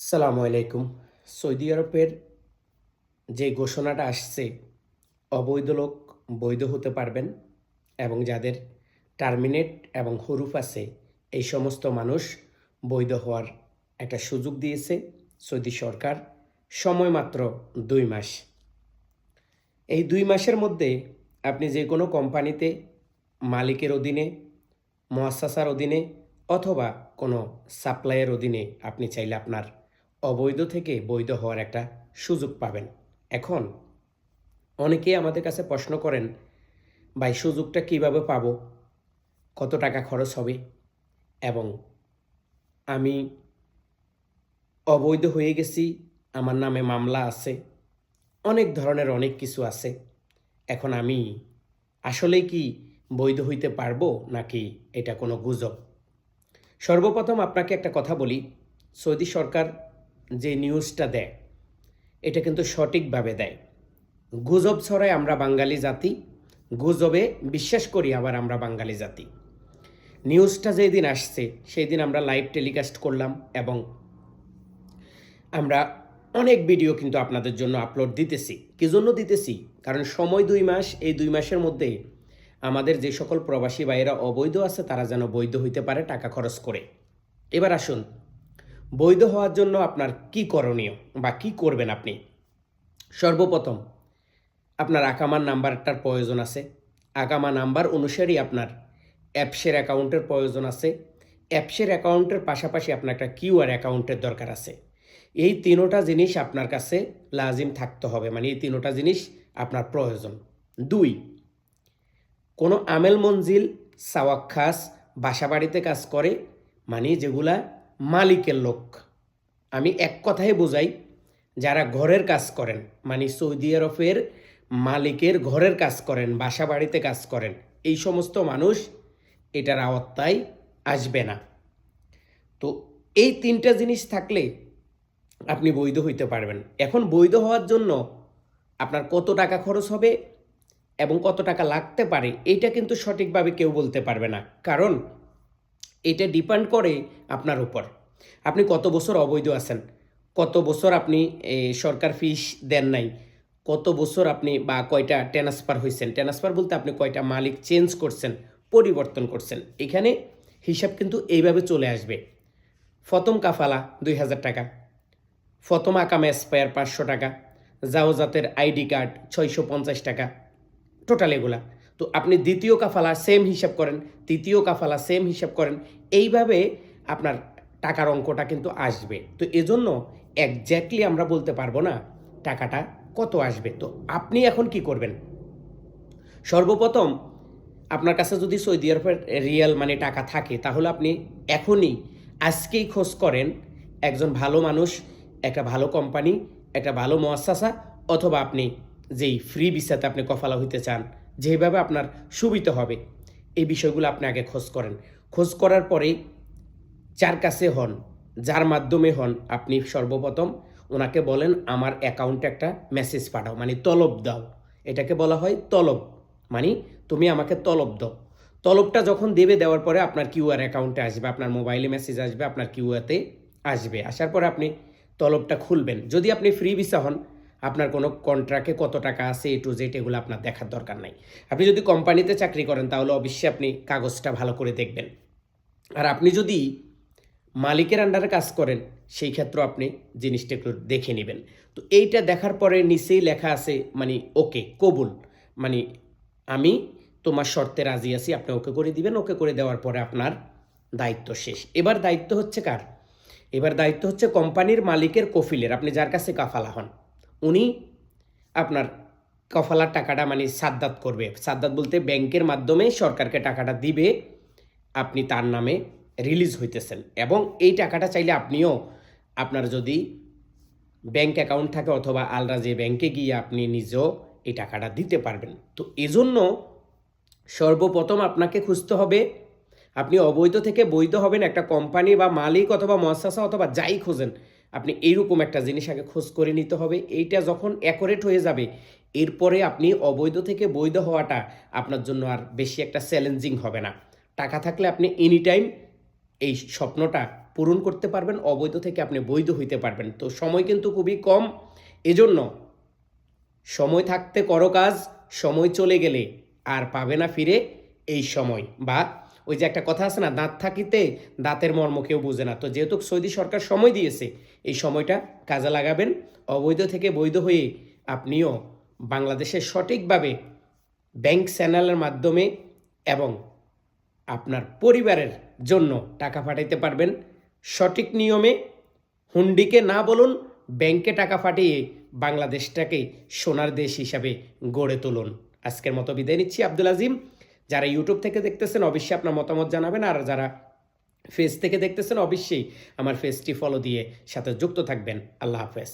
সালামু আলাইকুম। সৌদি আরবের যে ঘোষণাটা আসছে, অবৈধ লোক বৈধ হতে পারবেন এবং যাদের টার্মিনেট এবং হরুফ আছে, এই সমস্ত মানুষ বৈধ হওয়ার একটা সুযোগ দিয়েছে সৌদি সরকার সময় মাত্র দুই মাস। এই দুই মাসের মধ্যে আপনি যে কোনো কোম্পানিতে মালিকের অধীনে মহাসাসার অধীনে অথবা কোনো সাপ্লাইয়ের অধীনে আপনি চাইলে আপনার অবৈধ থেকে বৈধ হওয়ার একটা সুযোগ পাবেন। এখন অনেকেই আমাদের কাছে প্রশ্ন করেন, ভাই, সুযোগটা কীভাবে পাবো? কত টাকা খরচ হবে? এবং আমি অবৈধ হয়ে গেছি, আমার নামে মামলা আছে, অনেক ধরনের অনেক কিছু আছে। এখন আমি আসলেই কি বৈধ হইতে পারব নাকি এটা কোনো গুজব? সর্বপ্রথম আপনাকে একটা কথা বলি, সৌদি সরকার যে নিউজটা দেয়, এটা কিন্তু সঠিকভাবে দেয়। গুজব ছড়ায় আমরা বাঙালি জাতি, গুজবে বিশ্বাস করি আবার আমরা বাঙালি জাতি। নিউজটা যেই দিন আসছে সেই দিন আমরা লাইভ টেলিকাস্ট করলাম এবং আমরা অনেক ভিডিও কিন্তু আপনাদের জন্য আপলোড দিতেছি। কি জন্য দিতেছি? কারণ সময় দুই মাস, এই দুই মাসের মধ্যে আমাদের যে সকল প্রবাসী ভাইয়েরা অবৈধ আছে, তারা যেন বৈধ হইতে পারে টাকা খরচ করে। এবার আসুন বৈধ হওয়ার জন্য আপনার কি করণীয় বা কি করবেন আপনি? সর্বপ্রথম, আপনার আকামার নাম্বারটার প্রয়োজন আছে। আকামা নাম্বার অনুসারেই আপনার অ্যাপসের অ্যাকাউন্টের প্রয়োজন আছে। অ্যাপসের অ্যাকাউন্টের পাশাপাশি আপনার একটা কিউআর অ্যাকাউন্টের দরকার আছে। এই তিনোটা জিনিস আপনার কাছে লাজিম থাকতে হবে মানে এই তিনোটা জিনিস আপনার প্রয়োজন। দুই, কোনো আমেল মঞ্জিল সাওয়াক্খাস বাসা বাড়িতে কাজ করে মানে যেগুলা মালিকের লোক। আমি এক কথায় বোঝাই, যারা ঘরের কাজ করেন মানে সৌদি আরবের মালিকের ঘরের কাজ করেন বাসা বাড়িতে কাজ করেন, এই সমস্ত মানুষ এটার আওত্তায় আসবে না। তো এই তিনটা জিনিস থাকলে আপনি বৈধ হইতে পারবেন। এখন বৈধ হওয়ার জন্য আপনার কত টাকা খরচ হবে এবং কত টাকা লাগতে পারে এটা কিন্তু সঠিকভাবে কেউ বলতে পারবে না। কারণ এটা ডিপেন্ড করে আপনার উপর। আপনি কত বছর অবৈধ আছেন? কত বছর আপনি সরকার ফিস দেন নাই? কত বছর আপনি বা কয়টা ট্রান্সফার হয়েছেন ট্রান্সফার বলতে আপনি কয়টা মালিক চেঞ্জ করছেন, পরিবর্তন করছেন? এখানে হিসাব কিন্তু এইভাবে চলে আসবে। ফতম কাফালা দুই হাজার টাকা, ফতম আকামে এক্সপায়ার পাঁচশো টাকা জাওজাতের আইডি কার্ড ছয়শো পঞ্চাশ টাকা টোটাল এগুলা। তো আপনি দ্বিতীয় কাফালা সেম হিসাব করেন, তৃতীয় কাফালা সেম হিসাব করেন, এইভাবে আপনার টাকার অঙ্কটা কিন্তু আসবে। তো এজন্য একজ্যাক্টলি আমরা বলতে পারব না টাকাটা কত আসবে। তো আপনি এখন কি করবেন? সর্বপ্রথম আপনার কাছে যদি সৌদি আরবের রিয়েল মানে টাকা থাকে, তাহলে আপনি এখনই আজকেই খোঁজ করেন একজন ভালো মানুষ, একটা ভালো কোম্পানি একটা ভালো মহাসাসা, অথবা আপনি যেই ফ্রি ভিসাতে আপনি কফালা হইতে চান যেভাবে আপনার সুবিধা হবে, এই বিষয়গুলো আপনি আগে খোঁজ করেন। খোঁজ করার পরেই যার কাছে হন, যার মাধ্যমে হন, আপনি সর্বপ্রথম ওনাকে বলেন, আমার অ্যাকাউন্টে একটা মেসেজ পাঠাও। মানে তলব দাও। এটাকে বলা হয় তলব। মানে তুমি আমাকে তলব দাও। তলবটা যখন দেবে, দেওয়ার পরে আপনার কিউআর অ্যাকাউন্টে আসবে, আপনার মোবাইলে মেসেজ আসবে, আপনার কিউআতে আসবে। আসার পরে আপনি তলবটা খুলবেন। যদি আপনি ফ্রি ভিসা হন আপনার কোনো কন্ট্রাক্টে কত টাকা আছে এ টু জেড এগুলো আপনার দেখার দরকার নাই। আপনি যদি কোম্পানিতে চাকরি করেন, তাহলে অবশ্যই আপনি কাগজটা ভালো করে দেখবেন। আর আপনি যদি মালিকের আন্ডারে কাজ করেন, সেই ক্ষেত্রে আপনি জিনিসটা একটু দেখে নেবেন। তো এইটা দেখার পরে নিচেই লেখা আছে মানে ওকে, কবুল। মানে আমি তোমার শর্তে রাজি আছি, আপনি ওকে করে দিবেন। ওকে করে দেওয়ার পরে আপনার দায়িত্ব শেষ। এবার দায়িত্ব হচ্ছে কার? এবার দায়িত্ব হচ্ছে কোম্পানির মালিকের কফিলের, আপনি যার কাছে কাফালা হন। উনি আপনার কফালার টাকাটা মানে সাদ্দাত করবে। সাদ্দাত বলতে ব্যাংকের মাধ্যমে সরকারকে টাকাটা দিবে, আপনি তার নামে রিলিজ হইতেছেন। এবং এই টাকাটা চাইলে আপনিও, আপনার যদি ব্যাংক অ্যাকাউন্ট থাকে অথবা আলরা যে ব্যাংকে গিয়ে আপনি নিজেও এই টাকাটা দিতে পারবেন। তো এজন্য সর্বপ্রথম আপনাকে খুঁজতে হবে, আপনি অবৈধ থেকে বৈধ হবেন, একটা কোম্পানি বা মালিক অথবা মহাসাসা অথবা যাই খোঁজেন। আপনি এইরকম একটা জিনিস আগে খোঁজ করে নিতে হবে। এইটা যখন অ্যাকোরেট হয়ে যাবে, এরপরে আপনি অবৈধ থেকে বৈধ হওয়াটা আপনার জন্য আর বেশি একটা চ্যালেঞ্জিং হবে না। টাকা থাকলে আপনি এনি টাইম এই স্বপ্নটা পূরণ করতে পারবেন, অবৈধ থেকে আপনি বৈধ হইতে পারবেন। তো সময় কিন্তু খুবই কম। এজন্য সময় থাকতে করো কাজ, সময় চলে গেলে আর পাবে না ফিরে এই সময় বা ওই যে একটা কথা আছে না, দাঁত থাকিতে দাঁতের মর্ম কেউ বোঝে না। তো যেহেতু সৌদি সরকার সময় দিয়েছে, এই সময়টা কাজে লাগাবেন। অবৈধ থেকে বৈধ হয়ে আপনিও বাংলাদেশে সঠিকভাবে ব্যাংক চ্যানেলের মাধ্যমে এবং আপনার পরিবারের জন্য টাকা পাঠাইতে পারবেন। সঠিক নিয়মে হুন্ডিকে না বলুন, ব্যাংকে টাকা পাঠিয়ে বাংলাদেশটাকে সোনার দেশ হিসাবে গড়ে তুলুন। আজকের মতো বিদায় নিচ্ছি। আব্দুল আজিম যারা ইউটিউব থেকে দেখতেছেন, অবশ্যই আপনার মতামত জানাবেন। আর যারা ফেস থেকে দেখতেছেন, অবশ্যই আমার ফেসটি ফলো দিয়ে সাথে যুক্ত থাকবেন। আল্লাহ হাফেজ।